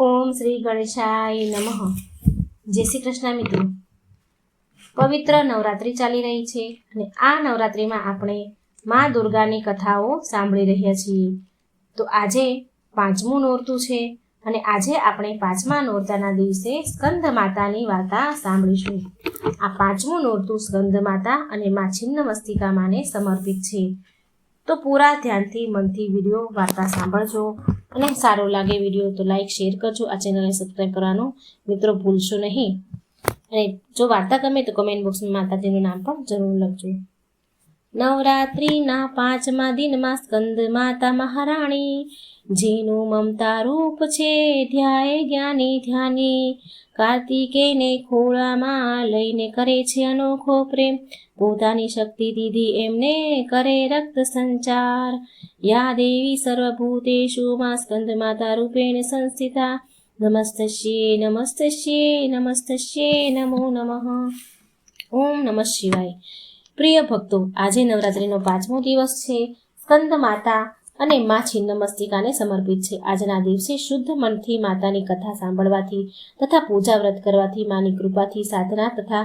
ઓમ શ્રી ગણેશાય નમઃ. જય શ્રી કૃષ્ણ મિત્રો. પવિત્ર નવરાત્રિ ચાલી રહી છે અને આ નવરાત્રિમાં આપણે મા દુર્ગાની કથાઓ સાંભળી રહ્યા છીએ. તો આજે પાંચમું નોરતું છે અને આજે આપણે પાંચમા નોરતાના દિવસે સ્કંદ માતાની વાર્તા સાંભળીશું. આ પાંચમું નોરતું સ્કંદ માતા અને મા છિન્ન માને સમર્પિત છે. તો પૂરા ધ્યાનથી મનથી વીડિયો વાર્તા સાંભળજો. અને સારો લાગે વીડિયો, તો લાઈક શેર કરજો. આ ચેનલને સબસ્ક્રાઈબ કરવાનું મિત્રો ભૂલશો નહીં. અને જો વાર્તા ગમે તો કમેન્ટ બોક્સમાં માતાજીનું નામ પણ જરૂર લખજો. નવરાત્રિના પાંચમા દિનમાં સ્કંદ માતા મહારાણી જેનું મમતા રૂપ છે, ધ્યાય જ્ઞાની ધ્યાની. કાર્તિકેયને ખોળામાં લઈને કરે છે અનોખો પ્રેમ. પોતાની શક્તિ દીધી એમને કરે રક્ત સંચાર. યા દેવી સર્વભૂતેશુ માં સ્કંદ માતા રૂપેણ સંસ્થિતા. નમસ્તસ્યે નમસ્તસ્યે નમસ્તસ્યે નમો નમઃ. ઓમ નમઃ શિવાય. પ્રિય ભક્તો, આજે નવરાત્રિનો પાંચમો દિવસ છે. સ્કંદ માતા અને મા છિન્નમસ્તિકાને સમર્પિત છે. આજના દિવસે શુદ્ધ મનથી માતાની કથા સાંભળવાથી તથા પૂજા વ્રત કરવાથી માની કૃપાથી સાધના તથા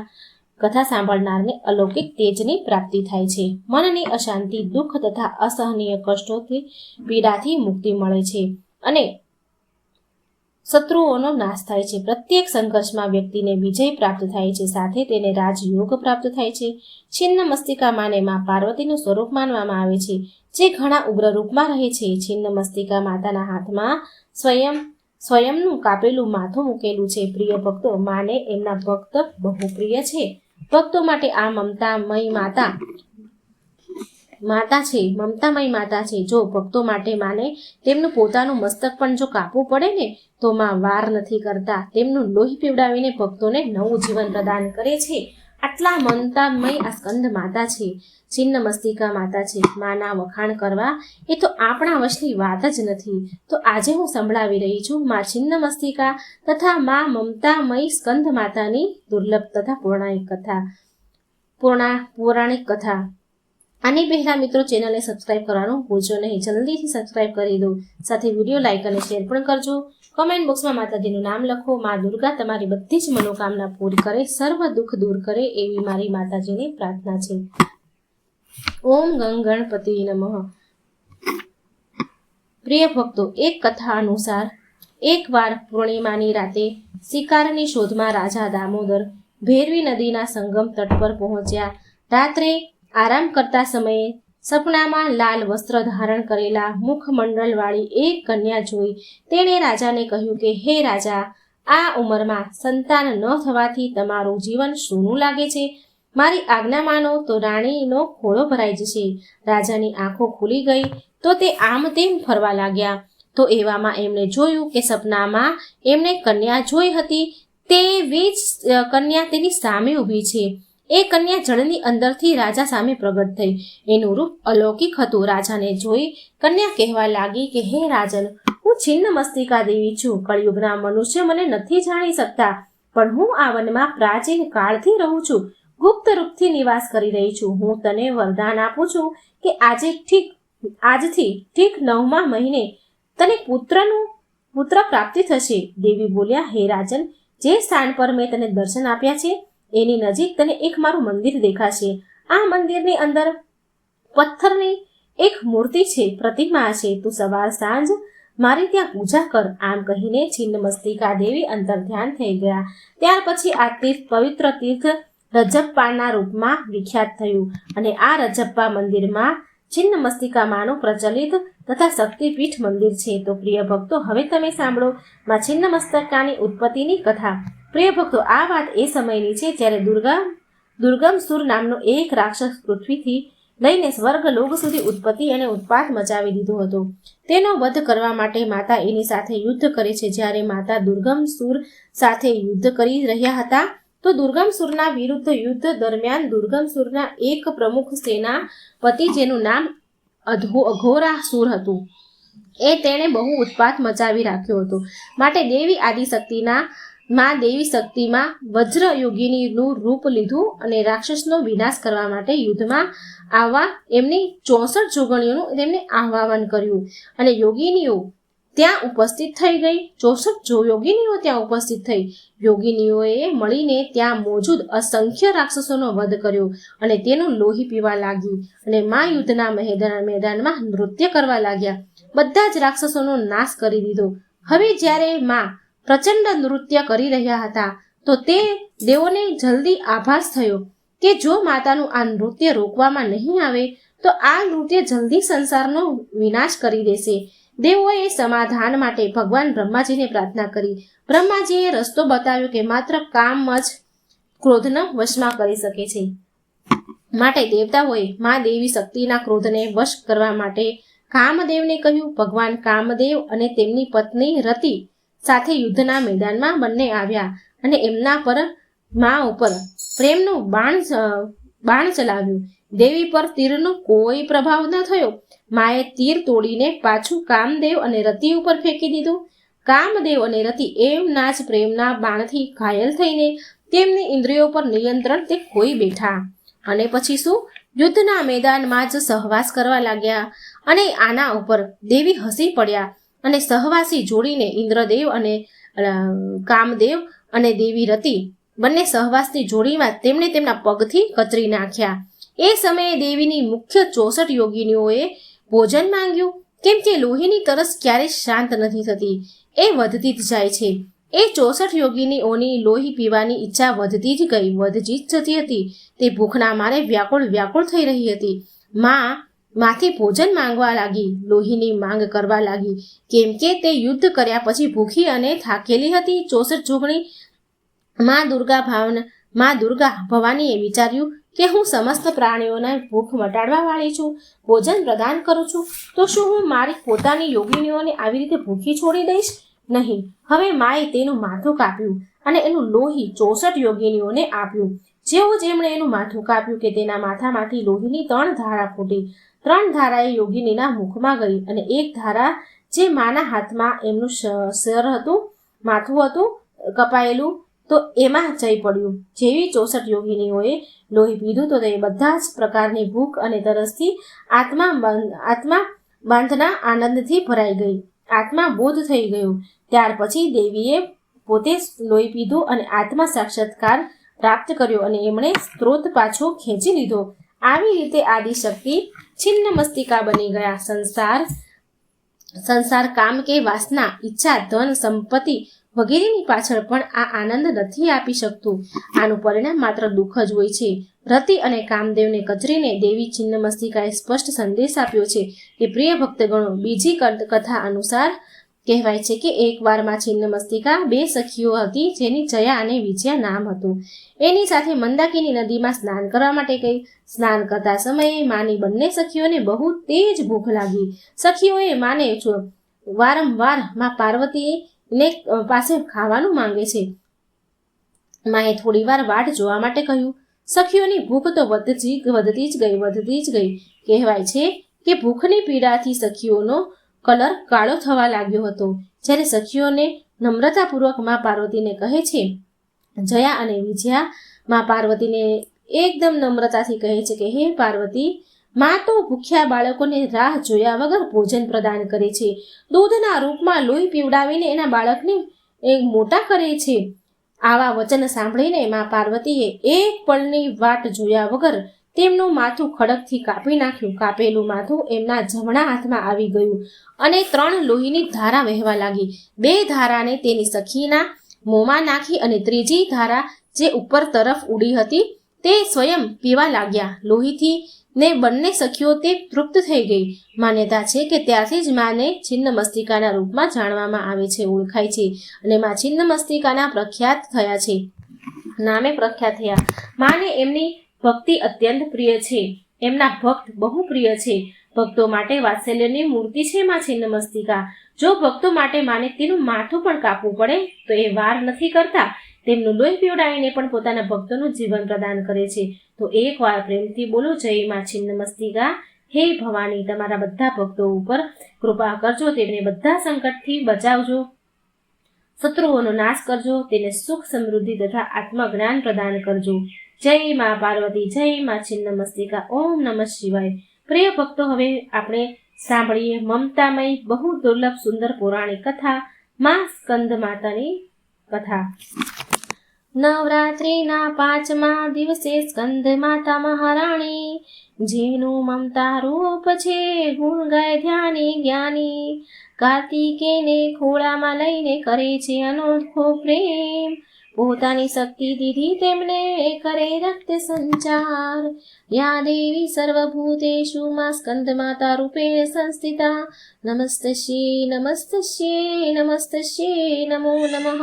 કથા સાંભળનારને અલૌકિક તેજની પ્રાપ્તિ થાય છે. મનની અશાંતિ, દુઃખ તથા અસહનીય કષ્ટોથી પીડાથી મુક્તિ મળે છે અને શત્રુઓનો નાશ થાય છે. પ્રત્યેક સંઘર્ષમાં વ્યક્તિને વિજય પ્રાપ્ત થાય છે, સાથે તેને રાજયોગ પ્રાપ્ત થાય છે. છિન્ન મસ્તિકા માને માં પાર્વતીનું સ્વરૂપ માનવામાં આવે છે. જે ઘણા ઉગ્ર રૂપમાં રહે છે. છિન્ન મસ્તિકા માતાના હાથમાં સ્વયં, સ્વયંનું કાપેલું માથું મૂકેલું છે. પ્રિય ભક્તો, માને એમના ભક્ત બહુ પ્રિય છે. ભક્તો માટે આ મમતામય માતા માતા છે, મમતામય માતા છે. જો ભક્તો માટે માને, તેમનું પોતાનું મસ્તક પણ જો કાપવું પડે ને, તો માં વાર નથી કરતા. તેમનું લોહી પીવડાવીને ભક્તોને નવું જીવન પ્રદાન કરે છે. આટલા મમતામય આ સ્કંદ માતા છે. છિન્ન મસ્તિકા માતા છે. માના વખાણ કરવા એ તો આપણા વશની વાત જ નથી. તો આજે હું સંભળાવી રહી છું મા છિન્ન મસ્તિકા તથા મા મમતામય સ્કંદ માતાની દુર્લભ તથા પૌરાણિક કથા. પૂર્ણા, પૌરાણિક કથા. આની પહેલા મિત્રો ચેનલને સબસ્ક્રાઇબ કરવાનું ભૂલજો નહીં. જલ્દીથી સબસ્ક્રાઇબ કરી દો. સાથે વીડિયો લાઇક અને શેર પણ કરજો. કમેન્ટ બોક્સમાં માતાજીનું નામ લખો. મા દુર્ગા તમારી બધી જ મનોકામના પૂરી કરે, સર્વ દુઃખ દૂર કરે એવી મારી માતાજીની પ્રાર્થના છે. ઓમ ગંગ ગણપતિ નમઃ. પ્રિય ભક્તો, એક કથા અનુસાર એકવાર પૂર્ણિમાની રાતે શિકારની શોધમાં રાજા દામોદર ભેરવી નદીના સંગમ તટ પર પહોંચ્યા. રાત્રે આરામ કરતા સમયે સપનામાં લાલ વસ્ત્ર ધારણ કરેલા મુખમંડળવાળી એક કન્યા જોઈ તેણે રાજાને કહ્યું કે, હે રાજા, આ ઉંમરમાં સંતાન ન થવાથી તમારું જીવન સૂનું લાગે છે. મારી આજ્ઞા માનો તો રાણીનો ખોળો ભરાઈ જશે. રાજાની આંખો ખુલી ગઈ તો તે આમ તેમ ફરવા લાગ્યા. તો એવામાં એમણે જોયું કે સપનામાં એમણે કન્યા જોઈ હતી. તેવી જ કન્યા તેની સામે ઊભી છે. એ કન્યા જળની અંદરથી રાજા સામે પ્રગટ થઈ. એનું રૂપ અલૌકિક હતું. રાજાને જોઈ કન્યા કહેવા લાગી કે, હે રાજન, હું છિન્ન મસ્તિકા દેવી છું. કળિયુગના મનુષ્ય મને નથી જાણી શકતા, પણ હું આ વનમાં પ્રાચીન કાળથી રહું છું. ગુપ્ત રૂપથી નિવાસ કરી રહી છું. હું તને વરદાન આપું છું કે આજે ઠીક, આજથી ઠીક નવમા મહિને તને પુત્રનું, પુત્ર પ્રાપ્તિ થશે. દેવી બોલ્યા, હે રાજન, જે સ્થાન પર મેં તને દર્શન આપ્યા છે એની નજીક તને એક મારું મંદિર દેખાશે. આ મંદિરની અંદર પથ્થરની એક મૂર્તિ છે, પ્રતિમા છે. તું સવાર સાંજ મારી ત્યાં પૂજા કર, આમ કહીને છિન્ન મસ્તિકા દેવી અંતર ધ્યાન થઈ ગયા. ત્યાર પછી આ તીર્થ, પવિત્ર તીર્થ રજપ્પાના રૂપમાં વિખ્યાત થયું અને આ રજપ્પા મંદિરમાં છિન્ન મસ્તિકા માનું પ્રચલિત તથા શક્તિપીઠ મંદિર છે. તો પ્રિય ભક્તો, હવે તમે સાંભળો માં છિન્ન મસ્તિકાની ઉત્પત્તિની કથા. પ્રિય ભક્તો આ વાત એ સમયની છે જ્યારે દુર્ગા, દુર્ગમ સુર નામનો એક રાક્ષસ પૃથ્વીથી લઈને સ્વર્ગ લોક સુધી ઉત્પત્તિ અને ઉત્પાત મચાવી દીધો હતો. તેનો વધ કરવા માટે માતા એની સાથે યુદ્ધ કરે છે. જ્યારે માતા દુર્ગમ સુર સાથે યુદ્ધ કરી રહ્યા હતા, તો દુર્ગમ સુરના વિરુદ્ધ યુદ્ધ દરમિયાન દુર્ગમ સુરના એક પ્રમુખ સેનાપતિ જેનું નામ અધો, અઘોરા સુર હતું. એ તેણે બહુ ઉત્પાત મચાવી રાખ્યો હતો. માટે દેવી આદિશક્તિના માં દેવી શક્તિમાં વજ્ર યોગિનીનું રૂપ લીધું અને રાક્ષસનો વિનાશ કરવા માટે યુદ્ધમાં આવવા એમની ચોસઠ જોગણીઓનું તેમને આહ્વાન કર્યું. અને યોગિનીઓ ત્યાં ઉપસ્થિત થઈ ગઈ. ચોસઠ જો યોગિનીઓ ત્યાં ઉપસ્થિત થઈ, યોગિનીઓએ મળીને ત્યાં મોજૂદ અસંખ્ય રાક્ષસોનો વધ કર્યો અને તેનું લોહી પીવા લાગી અને મા યુદ્ધના મેદાન, મેદાનમાં નૃત્ય કરવા લાગ્યા. બધા જ રાક્ષસોનો નાશ કરી દીધો. હવે જ્યારે મા પ્રચંડ નૃત્ય કરી રહ્યા હતા, તો તે દેવોને જલ્દી આભાસ થયો કે જો માતાનું આ નૃત્ય રોકવામાં નહીં આવે, તો આ નૃત્ય જલ્દી સંસારનો વિનાશ કરી દેશે. દેવોએ સમાધાન માટે ભગવાન બ્રહ્માજીને પ્રાર્થના કરી. બ્રહ્માજીએ રસ્તો બતાવ્યો કે માત્ર કામ જ ક્રોધને વશમાં કરી શકે છે. માટે દેવતાઓએ મા દેવી શક્તિના ક્રોધને વશ કરવા માટે કામદેવને કહ્યું, ભગવાન કામદેવ અને તેમની પત્ની રતિ સાથે યુદ્ધના મેદાનમાં બંને આવ્યા અને એમના પર મા ઉપર પ્રેમનું બાણ બાણ ચલાવ્યું. દેવી પર તીરનો કોઈ પ્રભાવ ન થયો. માએ તીર તોડીને પાછું કામદેવ અને રતિ ઉપર ફેંકી દીધું. કામદેવ અને રતિ એમના જ પ્રેમના બાણથી ઘાયલ થઈને તેમની ઇન્દ્રિયો પર નિયંત્રણ તે ખોઈ બેઠા. અને પછી શું? યુદ્ધના મેદાનમાં જ સહવાસ કરવા લાગ્યા અને આના ઉપર દેવી હસી પડ્યા. અને સહવાસી જોડીને ઇન્દ્રદેવ અને કામદેવ અને દેવી રતિ બંને સહવાસની જોડીમાં તેમણે તેમના પગથી કચરી નાખ્યા. એ સમયે દેવીની મુખ્ય ચોસઠ યોગિનીઓએ ભોજન માંગ્યું. કેમ કે લોહીની તરસ ક્યારેય શાંત નથી થતી. એ વધતી જ જાય છે. એ ચોસઠ યોગિનીઓની લોહી પીવાની ઈચ્છા વધતી જ ગઈ. વધતી જ જતી હતી. તે ભૂખના મારે વ્યાકુળ વ્યાકુળ થઈ રહી હતી. માં માથી ભોજન માંગવા લાગી, લોહીની માંગ કરવા લાગી. કેમ કે તે યુદ્ધ કર્યા પછી ભૂખી અને થાકેલી હતી. ચોસઠ જોગણી માં દુર્ગા ભાવના, માં દુર્ગા ભવાનીએ વિચાર્યું કે હું સમસ્ત પ્રાણીઓના ભૂખ મટાડવા વાળી છું, ભોજન પ્રદાન કરું છું, તો શું હું મારી પોતાની યોગિનીઓને આવી રીતે ભૂખી છોડી દઈશ? નહીં. હવે માએ તેનું માથું કાપ્યું અને એનું લોહી ચોસઠ યોગિનીઓને આપ્યું. જેવું જેમણે એનું માથું કાપ્યું કે તેના માથામાંથી લોહીની ત્રણ ધારા ફૂટી ત્રણ ધારા એ યોગિનીના મુખમાં ગઈ અને એક ધારા જે માના હાથમાં એમનું શર હતું, માથું હતું, કપાયેલું, તો એમાં જઈ પડ્યું. જેવી ચોસઠ યોગિનીઓએ લોહી પીધું, તો તે બધા જ પ્રકારની ભૂખ અને તરસથી આત્મા આત્મા બાંધના આનંદથી ભરાઈ ગઈ. આત્મા બોધ થઈ ગયો. ત્યાર પછી દેવીએ પોતે લોહી પીધું અને આત્મા સાક્ષાત્કાર પ્રાપ્ત કર્યો અને એમણે સ્ત્રોત પાછો ખેંચી લીધો. આવી રીતે આદિશક્તિ છિન્ન મસ્તિકા બની ગયા. સંસાર સંસાર કામ કે વાસના, ઈચ્છા, ધન, સંપત્તિ વગેરેની પાછળ પણ આ આનંદ નથી આપી શકતું. આનું પરિણામ માત્ર દુઃખ જ હોય છે. રતિ અને કામદેવને કચરીને દેવી છિન્નમસ્તિકાએ સ્પષ્ટ સંદેશ આપ્યો છે કે, પ્રિય ભક્તગણો, બીજી કથા અનુસાર કહેવાય છે કે એકવારમાં છિન્ન છિન્નમસ્તિકા બે સખીઓ હતી, જેની જયા અને વિજયા નામ હતું. એની સાથે મંદાકિની નદીમાં સ્નાન કરવા માટે ગઈ. સ્નાન કરતા સમયે માની બંને સખીઓને બહુ તેજ ભૂખ લાગી. સખીઓએ માને વારંવારમાં પાર્વતીને પાસે ખાવાનું માંગે છે. માએ થોડી વાર વાટ જોવા માટે કહ્યું, સખીઓની ભૂખ તો વધતી વધતી જ ગઈ, વધતી જ ગઈ. કહેવાય છે કે ભૂખની પીડાથી સખીઓનો કલર કાળો થવા લાગ્યો હતો. જ્યારે સખીઓને નમ્રતાપૂર્વક મા પાર્વતીને કહે છે, જયા અને વિજયા, મા પાર્વતીને એકદમ નમ્રતાથી કહે છે કે, હે પાર્વતી, મા તો ભૂખ્યા બાળકોને રાહ જોયા વગર ભોજન પ્રદાન કરે છે. દૂધના રૂપમાં લોહી પીવડાવીને એના બાળકને એ મોટા કરે છે. આવા વચન સાંભળીને મા પાર્વતીએ એક પળની વાટ જોયા વગર તેમનું માથું ખડકથી કાપી નાખ્યું. કાપેલું માથું એમના જમણા હાથમાં આવી ગયું અને ત્રણ લોહીની ધારા વહેવા લાગી. બે ધારાને તેની સખીના મોંમાં નાખી અને ત્રીજી ધારા જે ઉપર તરફ ઉડી હતી તે સ્વયં પીવા લાગ્યા. લોહીથી ને બંને સખીઓ તે તૃપ્ત થઈ ગઈ. માન્યતા છે કે ત્યારથી જ માને છિન્ન મસ્તિકાના રૂપમાં જાણવામાં આવે છે, ઓળખાય છે અને માં છિન્ન મસ્તિકાના પ્રખ્યાત થયા છે. નામે પ્રખ્યાત થયા. માને એમની ભક્તિ અત્યંત પ્રિય છે. એમના ભક્ત બહુ પ્રિય છે. ભક્તો માટે વાત્સલ્યની મૂર્તિ છે માં છિન્ન મસ્તિકા જો ભક્તો માટે માને તેનું માથું પણ કાપવું પડે, તો એ વાર નથી કરતા. તેમનું લોહી પીવડાવીને પણ પોતાના ભક્તોનું જીવન પ્રદાન કરે છે. તો એક વાર પ્રેમથી બોલો, જય માં છે નમસ્તિકા. હે ભવાની, તમારા બધા ભક્તો ઉપર કૃપા કરજો, તેમને બધા સંકટથી બચાવજો. શત્રુઓનો નાશ કરજો, તેને સુખ સમૃદ્ધિ તથા આત્મજ્ઞાન પ્રદાન કરજો. જય મા પાર્વતી, જય મા છિન્ન મસ્તિકા ઓમ નમઃ શિવાય. પ્રિય ભક્તો, હવે આપણે સાંભળીએ મમતામય, બહુ દુર્લભ, સુંદર પૌરાણિક કથા, માં સ્કંદ માતાની કથા. નવરાત્રિના પાંચમા દિવસે સ્કંદ માતા મહારાણી જેનું મમતા રૂપ છે, ગુણ ગાય ધ્યાની જ્ઞાની. કાર્તિકેને ખોળામાં લઈને કરે છે અનોખો પ્રેમ. પોતાની શક્તિ દીધી તેમને કરે રક્ત સંચાર. યા દેવી સર્વભૂતેશુ માં સ્કંદ માતા રૂપે સંસ્થિતા. શ્રી નમસ્તે શ્રી નમો નમઃ.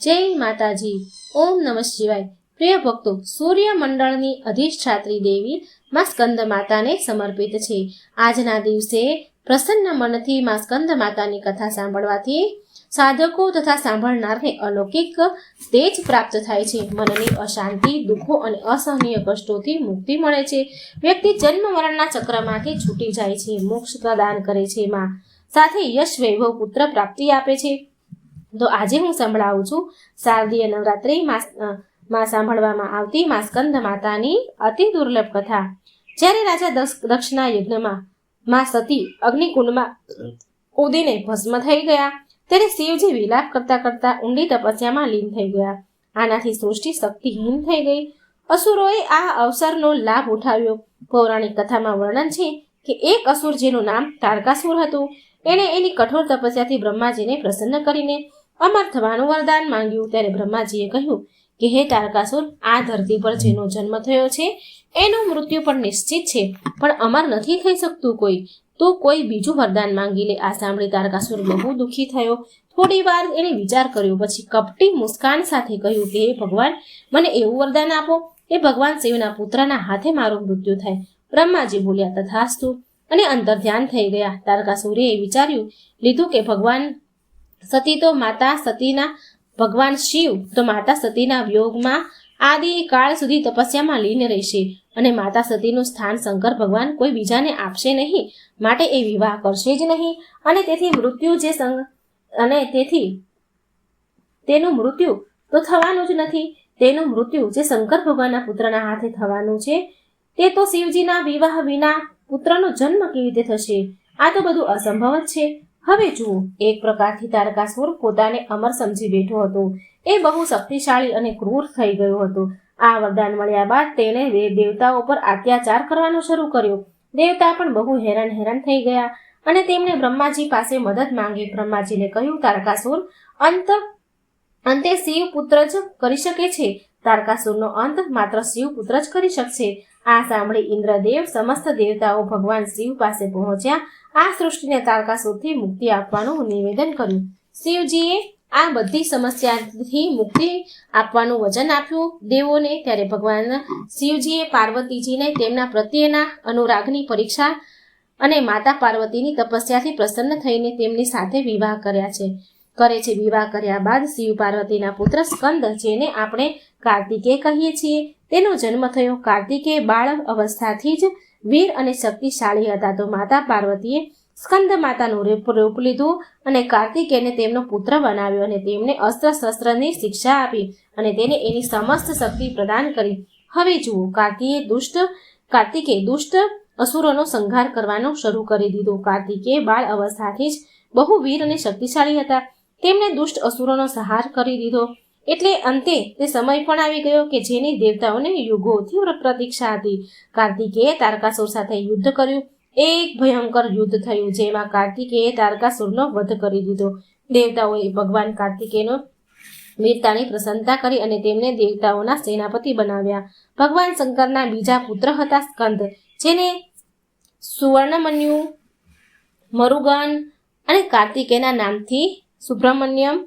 જય માતાજી. ઓમ નમઃ શિવાય. પ્રિય ભક્તો સૂર્ય મંડળની અધિષ્ઠાત્રી દેવી માં સ્કંદ માતાને સમર્પિત છે. આજના દિવસે પ્રસન્ન મનથી માં સ્કંદ માતાની કથા સાંભળવાથી સાધકો તથા સાંભળનારને અલૌકિક તેજ પ્રાપ્ત થાય છે. મનની અશાંતિ, દુઃખો અને અસહનીય કષ્ટોથી મુક્તિ મળે છે. વ્યક્તિ જન્મ મરણના ચક્રમાંથી છૂટી જાય છે. મોક્ષ પ્રદાન કરે છે માં. સાથે યશ વૈભવ પુત્ર પ્રાપ્તિ આપે છે. તો આજે હું સંભળાવું છું, શારદીય નવરાત્રિ માસમાં સાંભળવામાં આવતી માં સ્કંદ માતાની અતિ દુર્લભ કથા. જ્યારે રાજા દક્ષ, દક્ષના યજ્ઞમાં માં સતી અગ્નિકુંડમાં ઉદીને ભસ્મ થઈ ગયા. ત્યારે શિવજી વિલાપ કરતા કરતા ઊંડી તપસ્યામાં લીન થઈ ગયા. આનાથી સૃષ્ટિ શક્તિહીન થઈ ગઈ. અસુરોએ આ અવસરનો લાભ ઉઠાવ્યો. પૌરાણિક કથામાં વર્ણન છે કે એક અસુર જેનું નામ તારકાસુર હતું. એણે એની કઠોર તપસ્યાથી બ્રહ્માજીને પ્રસન્ન કરીને અમર થવાનું વરદાન માંગ્યું. ત્યારે બ્રહ્માજીએ કહ્યું કે, હે તારકાસુર, આ ધરતી પર જેનો જન્મ થયો છે એનું મૃત્યુ પણ નિશ્ચિત છે. પણ અમર નથી થઈ શકતું કોઈ. તો કોઈ બીજું વરદાન માંગી લે. આ સાંભળી તારકાસુર બહુ દુઃખી થયો. થોડી વાર એણે વિચાર કર્યો. પછી કપટી મુસ્કાન સાથે કહ્યું કે હે ભગવાન, મને એવું વરદાન આપો. એ ભગવાન શિવના પુત્રના હાથે મારું મૃત્યુ થાય. બ્રહ્માજી બોલ્યા, તથાસ્તુ. અને અંતર ધ્યાન થઈ ગયા. તારકાસુરે એ વિચાર્યું, લીધું કે ભગવાન સતી તો માતા સતીના, ભગવાન શિવ તો માતા સતીના વિયોગમાં આદિ કાળ સુધી તપસ્યામાં લીન રહેશે. અને માતા સતીનું સ્થાન શંકર ભગવાન કોઈ બીજાને આપશે નહીં. માટે એ વિવાહ કરશે જ નહીં. અને તેથી મૃત્યુ જે અને તેથી તેનું મૃત્યુ તો થવાનું જ નથી. તેનું મૃત્યુ જે શંકર ભગવાનના પુત્રના હાથે થવાનું છે, તે તો શિવજીના વિવાહ વિના પુત્રનો જન્મ કેવી રીતે થશે? આ તો બધું અસંભવ જ છે. હવે જુઓ, એક પ્રકારથી તારકાસુર પોતાને અમર સમજી બેઠો હતો. એ બહુ શક્તિશાળી અને ક્રૂર થઈ ગયો હતો. આ વરદાન મળ્યા બાદ તેણે દેવતાઓ પર અત્યાચાર કરવાનો શરૂ કર્યો. દેવતા પણ બહુ હેરાન હેરાન થઈ ગયા અને તેમણે બ્રહ્માજી પાસે મદદ માંગી. બ્રહ્માજીને કહ્યું, તારકાસુર, અંત, અંતે શિવ પુત્ર જ કરી શકે છે. તારકાસુરનો અંત માત્ર શિવ પુત્ર જ કરી શકશે. આ સાંભળી ઇન્દ્રદેવ સમસ્ત દેવતાઓ ભગવાન શિવ પાસે પહોંચ્યા. આ સૃષ્ટિને તારકાસુરથી મુક્તિ આપવાનું નિવેદન કર્યું. શિવજીએ આ બધી સમસ્યાથી મુક્તિ આપવાનું વચન આપ્યું દેવોને. ત્યારે ભગવાન શિવજીએ પાર્વતીજીને તેમના પ્રત્યેના અનુરાગની પરીક્ષા અને માતા પાર્વતીની તપસ્યાથી પ્રસન્ન થઈને તેમની સાથે વિવાહ કર્યા છે. કરે છે વિવાહ કર્યા બાદ શિવ પાર્વતીના પુત્ર સ્કંદ, જેને આપણે કાર્તિકે કહીએ છીએ, તેનો જન્મ થયો. કાર્તિકે બાળ અવસ્થાથી જ વીર અને શક્તિશાળી હતા. તો માતા પાર્વતીએ સ્કંદ માતાનું રૂપ રૂપ લીધું અને કાર્તિકેયને તેમનો પુત્ર બનાવ્યો અને તેમને અસ્ત્ર શસ્ત્રની શિક્ષા આપી અને તેને એની સમસ્ત શક્તિ પ્રદાન કરી. હવે જુઓ, કાર્તિકે દુષ્ટ કાર્તિકે દુષ્ટ અસુરોનો સંહાર કરવાનો શરૂ કરી દીધો. કાર્તિકે બાળ અવસ્થાથી જ બહુ વીર અને શક્તિશાળી હતા. તેમણે દુષ્ટ અસુરોનો સંહાર કરી દીધો. એટલે અંતે તે સમય પણ આવી ગયો કે જેની દેવતાઓને યુગોથી પ્રતીક્ષા હતી. કાર્તિકેય તારકાસુર સાથે યુદ્ધ કર્યું. એક ભયંકર યુદ્ધ થયું, જેમાં કાર્તિકેયે તારકાસુરનો વધ કરી દીધો. દેવતાઓએ ભગવાન કાર્તિકેયનો વીરતાની પ્રસન્નતા કરી અને તેમને દેવતાઓના સેનાપતિ બનાવ્યા. ભગવાન શંકરના બીજા પુત્ર હતા સ્કંદ, જેને સુવર્ણમન્યુ, મરુગન અને કાર્તિકેયના નામથી સુબ્રમણ્યમ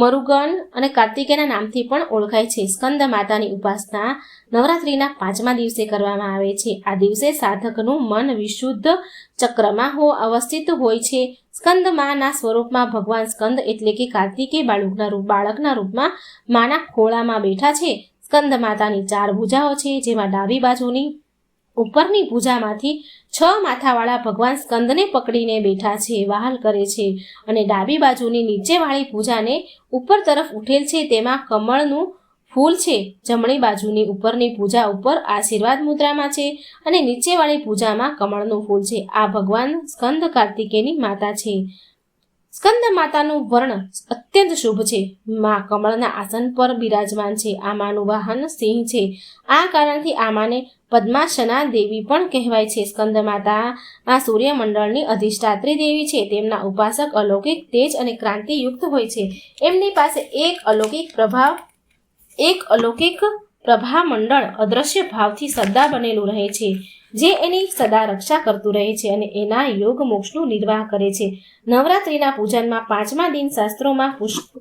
મરુગન અને કાર્તિકેયના નામથી પણ ઓળખાય છે. સ્કંદ માતાની ઉપાસના નવરાત્રિના પાંચમા દિવસે કરવામાં આવે છે. આ દિવસે સાધકનું મન વિશુદ્ધ ચક્રમાં હો, અવસ્થિત હોય છે. સ્કંદ માના સ્વરૂપમાં ભગવાન સ્કંદ એટલે કે કાર્તિકેય બાળકના રૂપ, બાળકના રૂપમાં માના ખોળામાં બેઠા છે. સ્કંદ માતાની ચાર ભુજાઓ છે, જેમાં ડાબી બાજુની ઉપરની પૂજામાંથી છ માથાવાળા ભગવાન સ્કંદને પકડીને બેઠા છે, વહાલ કરે છે અને ડાબી બાજુની નીચેવાળી પૂજાને ઉપર તરફ ઉઠેલ છે, તેમાં કમળનું ફૂલ છે. જમણી બાજુની ઉપરની પૂજા ઉપર આશીર્વાદ મુદ્રામાં છે અને નીચેવાળી પૂજામાં કમળનું ફૂલ છે. આ ભગવાન સ્કંદ કાર્તિકેયની માતા છે. સ્કંદ માતાનું વર્ણ અત્યંત શુભ છે. માં કમળના આસન પર બિરાજમાન છે. આ માનું વાહન સિંહ છે. આ કારણથી આ માને પદ્માશના દેવી પણ કહેવાય છે. સ્કંદ માતા આ સૂર્યમંડળની અધિષ્ઠાત્રી દેવી છે. તેમના ઉપાસક અલૌકિક તેજ અને ક્રાંતિયુક્ત હોય છે. એમની પાસે એક અલૌકિક પ્રભાવ, એક અલૌકિક પ્રભા મંડળ અદ્રશ્ય ભાવથી સદ્દા બનેલું રહે છે. જે એની સદા રક્ષા કરતું રહે છે અને એના યોગ મોક્ષનું નિર્વાહ કરે છે. નવરાત્રિના પૂજનમાં પાંચમા દિન શાસ્ત્રોમાં પુષ્પ,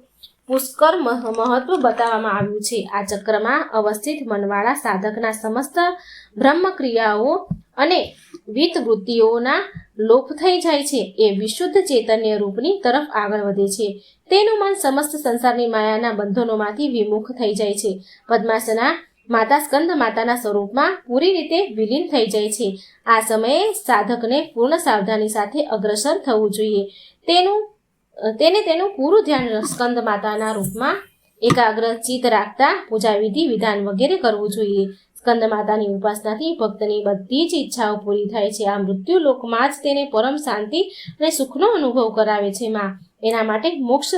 પુષ્કર મહ- મહત્વ બતાવવામાં આવ્યું છે. આ ચક્રમાં અવસ્થિત મનવાળા સાધકના સમસ્ત બ્રહ્મક્રિયાઓ અને વિત વૃત્તિઓના લોપ થઈ જાય છે. એ વિશુદ્ધ ચૈતન્ય રૂપની તરફ આગળ વધે છે. તેનું મન સમસ્ત સંસારની માયાના બંધનોમાંથી વિમુખ થઈ જાય છે. પદ્માસના માતા સ્કંદ માતાના સ્વરૂપમાં પૂરી રીતે વિલીન થઈ જાય છે. આ સમયે સાધકને પૂર્ણ સાવધાની સાથે અગ્રસર થવું જોઈએ. તેનું તેને તેનું પૂરું ધ્યાન સ્કંદ માતાના રૂપમાં એકાગ્ર ચિત્ત રાખતા પૂજા વિધિ વિધાન વગેરે કરવું જોઈએ. સ્કંદ માતાની ઉપાસનાથી ભક્તની બધી જ ઈચ્છાઓ પૂરી થાય છે. આ મૃત્યુ લોકમાં જ તેને પરમ શાંતિ અને સુખનો અનુભવ કરાવે છે. માં એના માટે મોક્ષ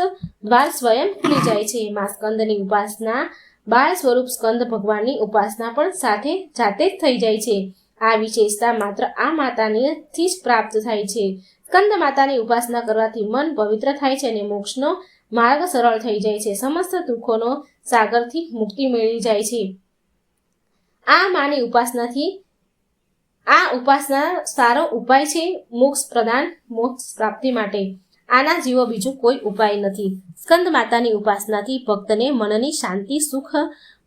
દ્વાર સ્વયં ખુલી જાય છે. માં સ્કંદની ઉપાસના બાળ સ્વરૂપ સ્કંદ ભગવાનની ઉપાસના પણ સાથે જાતે જ થઈ જાય છે. આ વિશેષતા માત્ર આ માતાનીથી જ પ્રાપ્ત થાય છે. સ્કંદ માતાની ઉપાસના કરવાથી મન પવિત્ર થાય છે અને મોક્ષનો માર્ગ સરળ થઈ જાય છે. સમસ્ત દુઃખોનો સાગરથી મુક્તિ મેળવી જાય છે. આ માની ઉપાસનાથી, આ ઉપાસના સારો ઉપાય છે મોક્ષ પ્રદાન, મોક્ષ પ્રાપ્તિ માટે. આના જેવો બીજો કોઈ ઉપાય નથી. સ્કંદ માતાની ઉપાસનાથી ભક્તને મનની શાંતિ, સુખ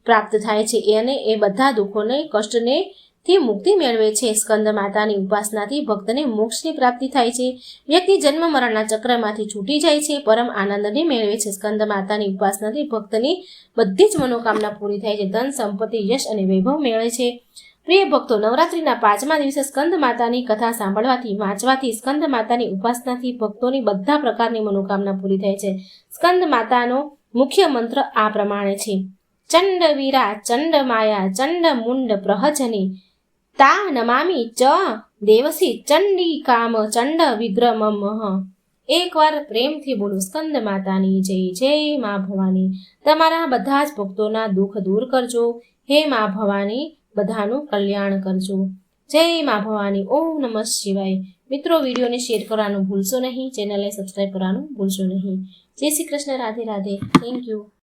પ્રાપ્ત થાય છે અને એ બધા દુઃખોને, કષ્ટને થી મુક્તિ મેળવે છે. સ્કંદ માતાની ઉપાસનાથી ભક્તને મોક્ષની પ્રાપ્તિ થાય છે. વ્યક્તિ જન્મ મરણના ચક્રમાંથી છૂટી જાય છે, પરમ આનંદને મેળવે છે. સ્કંદ માતાની ઉપાસનાથી ભક્તની બધી જ મનોકામના પૂરી થાય છે. ધન, સંપત્તિ, યશ અને વૈભવ મેળવે છે. પ્રિય ભક્તો, નવરાત્રિના પાંચમા દિવસે સ્કંદ માતાની કથા સાંભળવાથી, વાંચવાથી, સ્કંદ માતાની ઉપાસનાથી ભક્તોની બધા પ્રકારની મનોકામના પૂરી થાય છે. સ્કંદ માતાનો મુખ્ય મંત્ર આ પ્રમાણે છે. ચંડ વીરા, ચંડ માયા, ચંડ મુંડ પ્રહજની, તા નમામી ચ દેવસી, ચંડી કામ, ચંડ મહ એકવાર પ્રેમથી બોલો, સ્કંદ માતાની જય જય મા ભવાની. તમારા બધા જ ભક્તોના દુઃખ દૂર કરજો. હે મા ભવાની બધાનું કલ્યાણ કરજો. જય મા ભવાની, ઓમ નમઃ શિવાય. મિત્રો, વિડીયોને શેર કરવાનું ભૂલશો નહીં, ચેનલને સબસ્ક્રાઈબ કરવાનું ભૂલશો નહીં. જય શ્રી કૃષ્ણ, રાધે રાધે. Thank you